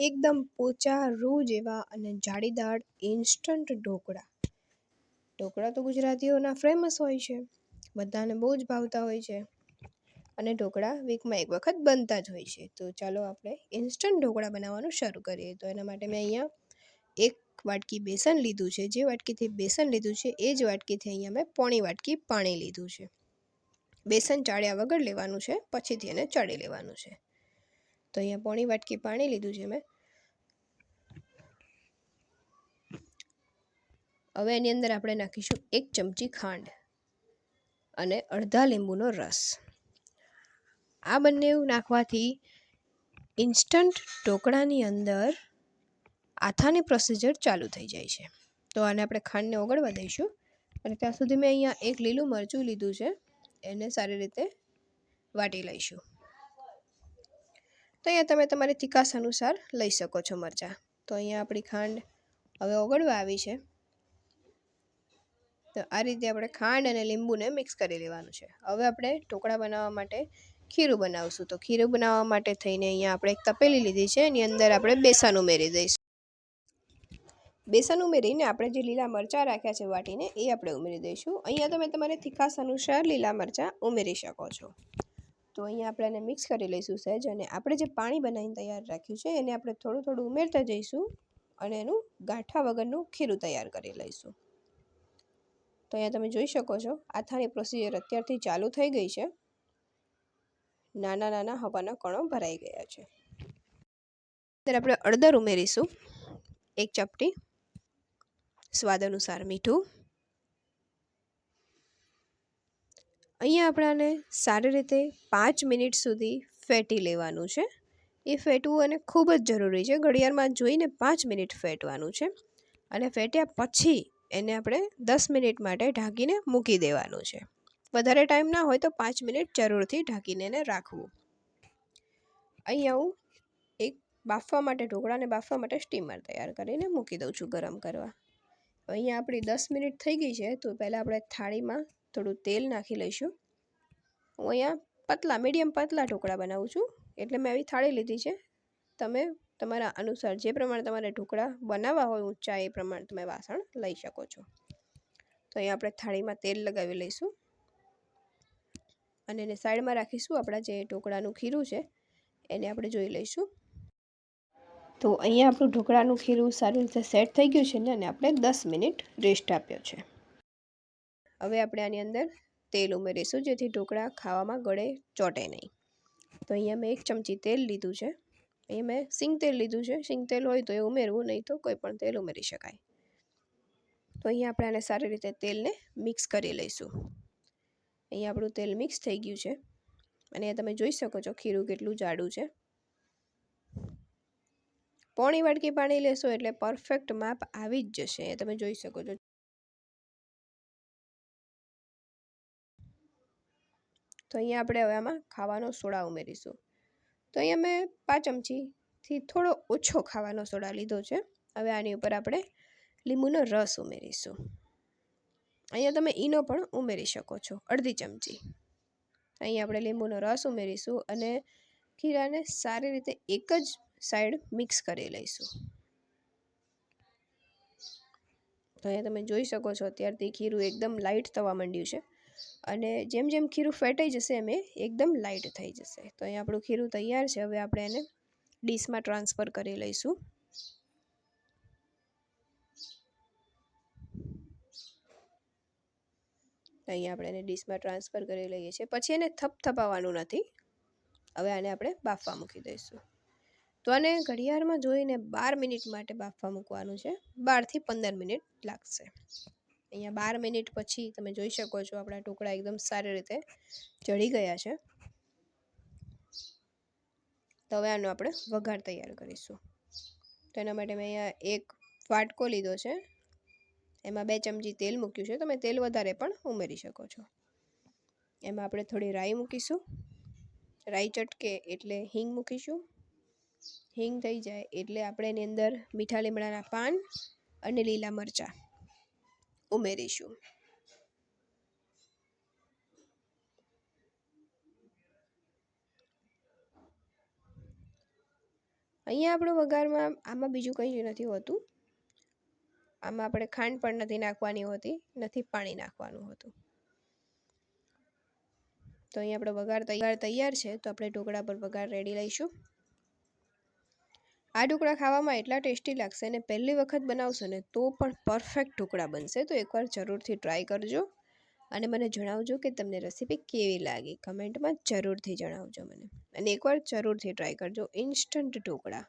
એકદમ પોચા, રૂ જેવા અને જાળીદાર ઇન્સ્ટન્ટ ઢોકળા. ઢોકળા તો ગુજરાતીઓના ફેમસ હોય છે. બધાને બહુ જ ભાવતા હોય છે. અને ઢોકળા વીકમાં એક વખત બનતા જ હોય છે. તો ચાલો આપણે ઇન્સ્ટન્ટ ઢોકળા બનાવવાનું શરૂ કરીએ. તો એના માટે મેં અહીંયા એક વાટકી બેસન લીધું છે. જે વાટકીથી બેસન લીધું છે, એ જ વાટકીથી અહીંયા મેં પોણી વાટકી પાણી લીધું છે. બેસન ચાળ્યા વગર લેવાનું છે, પછીથી એને ચડી લેવાનું છે. તો અહીંયા પોણી વાટકી પાણી લીધું છે મેં. હવે એની અંદર આપણે નાખીશું એક ચમચી ખાંડ અને અડધા લીંબુનો રસ. આ બંને નાખવાથી ઇન્સ્ટન્ટ ઢોકળાની અંદર આથાની પ્રોસીજર ચાલુ થઈ જાય છે. તો આને આપણે ખાંડને ઓગળવા દઈશું અને ત્યાં સુધી મેં અહીંયા એક લીલું મરચું લીધું છે. એને સારી રીતે વાટી લઈશું. તો અહીંયા તમે તમારી તીખાસ અનુસાર લઈ શકો છો મરચાં. તો અહીંયા આપણી ખાંડ હવે ઓગળવા આવી છે. તો આ રીતે આપણે ખાંડ અને લીંબુને મિક્સ કરી લેવાનું છે. હવે આપણે ઢોકળા બનાવવા માટે ખીરું બનાવશું. તો ખીરું બનાવવા માટે થઈને અહીંયા આપણે એક તપેલી લીધી છે. એની અંદર આપણે બેસન ઉમેરી દઈશું. બેસન ઉમેરીને આપણે જે લીલા મરચાં રાખ્યા છે વાટીને એ આપણે ઉમેરી દઈશું. અહીંયા તમે તમારે તીખાસ અનુસાર લીલા મરચાં ઉમેરી શકો છો. તો અહીંયા આપણે એને મિક્સ કરી લઈશું સહેજ અને આપણે જે પાણી બનાવીને તૈયાર રાખ્યું છે એને આપણે થોડું થોડું ઉમેરતા જઈશું અને એનું ગાંઠા વગરનું ખીરું તૈયાર કરી લઈશું. તો અહીંયા તમે જોઈ શકો છો આથાની પ્રોસિજર અત્યારથી ચાલુ થઈ ગઈ છે. નાના નાના હવાના કણો ભરાઈ ગયા છે. ત્યારે આપણે અડદર ઉમેરીશું, એક ચપટી, સ્વાદ અનુસાર મીઠું. અહીંયા આપણાને સારી રીતે પાંચ મિનિટ સુધી ફેટી લેવાનું છે. એ ફેટવું અને ખૂબ જ જરૂરી છે. ઘડિયાળમાં જોઈને પાંચ મિનિટ ફેટવાનું છે અને ફેટ્યા પછી એને આપણે દસ મિનિટ માટે ઢાંકીને મૂકી દેવાનું છે. વધારે ટાઈમ ના હોય તો પાંચ મિનિટ જરૂરથી ઢાંકીને એને રાખવું. અહીંયા હું એક બાફવા માટે ઢોકળાને બાફવા માટે સ્ટીમર તૈયાર કરીને મૂકી દઉં છું ગરમ કરવા. અહીંયા આપણી દસ મિનિટ થઈ ગઈ છે. તો પહેલાં આપણે થાળીમાં થોડું તેલ નાખી લઈશું. હું અહીંયા પતલા મીડિયમ પતલા ઢોકળા બનાવું છું. એટલે મેં આવી થાળી લીધી છે. તમે તમારા અનુસાર જે પ્રમાણે તમારે ઢોકળા બનાવવા હોય ઊંચા, એ પ્રમાણે તમે વાસણ લઈ શકો છો. તો અહીંયા આપણે થાળીમાં તેલ લગાવી લઈશું. અને એને સાઈડમાં રાખીશું આપણા જે ઢોકળાનું ખીરું છે, એને આપણે જોઈ લઈશું. તો અહીંયા આપણું ઢોકળાનું ખીરું સારી રીતે સેટ થઈ ગયું છે ને, અને આપણે દસ મિનિટ રેસ્ટ આપ્યો છે. હવે આપણે આની અંદર તેલ ઉમેરીશું, જેથી ઢોકળા ખાવામાં ગળે ચોટે નહીં. તો અહીંયા મેં એક ચમચી તેલ લીધું છે. અહીંયા મેં સિંગ તેલ લીધું છે. સિંગ તેલ હોય તો એ ઉમેરવું, નહીં તો કોઈ પણ તેલ ઉમેરી શકાય. તો અહીંયા આપણે આને સારી રીતે તેલને મિક્સ કરી લઈશું. અહીંયા આપણું તેલ મિક્સ થઈ ગયું છે. અને તમે જોઈ શકો છો ખીરું કેટલું જાડું છે. પોણી વાટકી પાણી લેશો એટલે પરફેક્ટ માપ આવી જ જશે. તમે જોઈ શકો છો તો અહીંયા આપણે હવે આમાં ખાવાનો સોડા ઉમેરીશું. તો અહીંયા મેં પાંચ ચમચીથી થોડો ઓછો ખાવાનો સોડા લીધો છે. હવે આની ઉપર આપણે લીંબુનો રસ ઉમેરીશું. અહીંયા તમે ઈનો પણ ઉમેરી શકો છો, અડધી ચમચી. અહીંયા આપણે લીંબુનો રસ ઉમેરીશું અને ખીરાને સારી રીતે એક જ સાઈડ મિક્સ કરી લઈશું. તો અહીંયા તમે જોઈ શકો છો, અત્યારથી ખીરું એકદમ લાઇટ થવા માંડ્યું છે. અને જેમ જેમ ખીરું ફેટાઈ જશે એમ એ એકદમ લાઇટ થઈ જશે. તો અહીં આપણું ખીરું તૈયાર છે. હવે આપણે એને ડીશમાં ટ્રાન્સફર કરી લઈશું. અહીંયા આપણે એને ડીશમાં ટ્રાન્સફર કરી લઈએ છીએ. પછી એને થપથપાવવાનું નથી. હવે આને આપણે બાફવા મૂકી દઈશું. તો આને ઘડિયાળમાં જોઈને બાર મિનિટ માટે બાફવા મૂકવાનું છે. બારથી પંદર મિનિટ લાગશે. અહીંયા બાર મિનિટ પછી તમે જોઈ શકો છો આપણા ટુકડા એકદમ સારી રીતે ચડી ગયા છે. તો હવે આનો આપણે વઘાર તૈયાર કરીશું. તો એના માટે મેં અહીંયા એક વાટકો લીધો છે. એમાં બે ચમચી તેલ મૂક્યું છે. તમે તેલ વધારે પણ ઉમેરી શકો છો. એમાં આપણે થોડી રાઈ મૂકીશું. રાઈ ચટકે એટલે હિંગ મૂકીશું. હિંગ થઈ જાય એટલે આપણે એની અંદર મીઠા લીમડાના પાન અને લીલા મરચાં ઉમેરીશું. અહીંયા આપણો વઘારમાં આમાં બીજું કંઈ જ નથી હોતું. આમાં આપણે ખાંડ પણ નથી નાખવાની હોતી, નથી પાણી નાખવાનું હોતું. તો અહીંયા આપણો વઘાર તૈયાર તૈયાર છે, તો આપણે ઢોકળા પર વઘાર રેડી લઈશું. આ ઢોકળા ખાવામાં એટલા ટેસ્ટી લાગશે અને પહેલી વખત બનાવશો ને તો પણ પરફેક્ટ ઢોકળા બનશે. તો એકવાર જરૂરથી ટ્રાય કરજો અને મને જણાવજો કે તમને રેસીપી કેવી લાગી. કમેન્ટમાં જરૂરથી જણાવજો મને. અને એકવાર જરૂરથી ટ્રાય કરજો. ઇન્સ્ટન્ટ ઢોકળા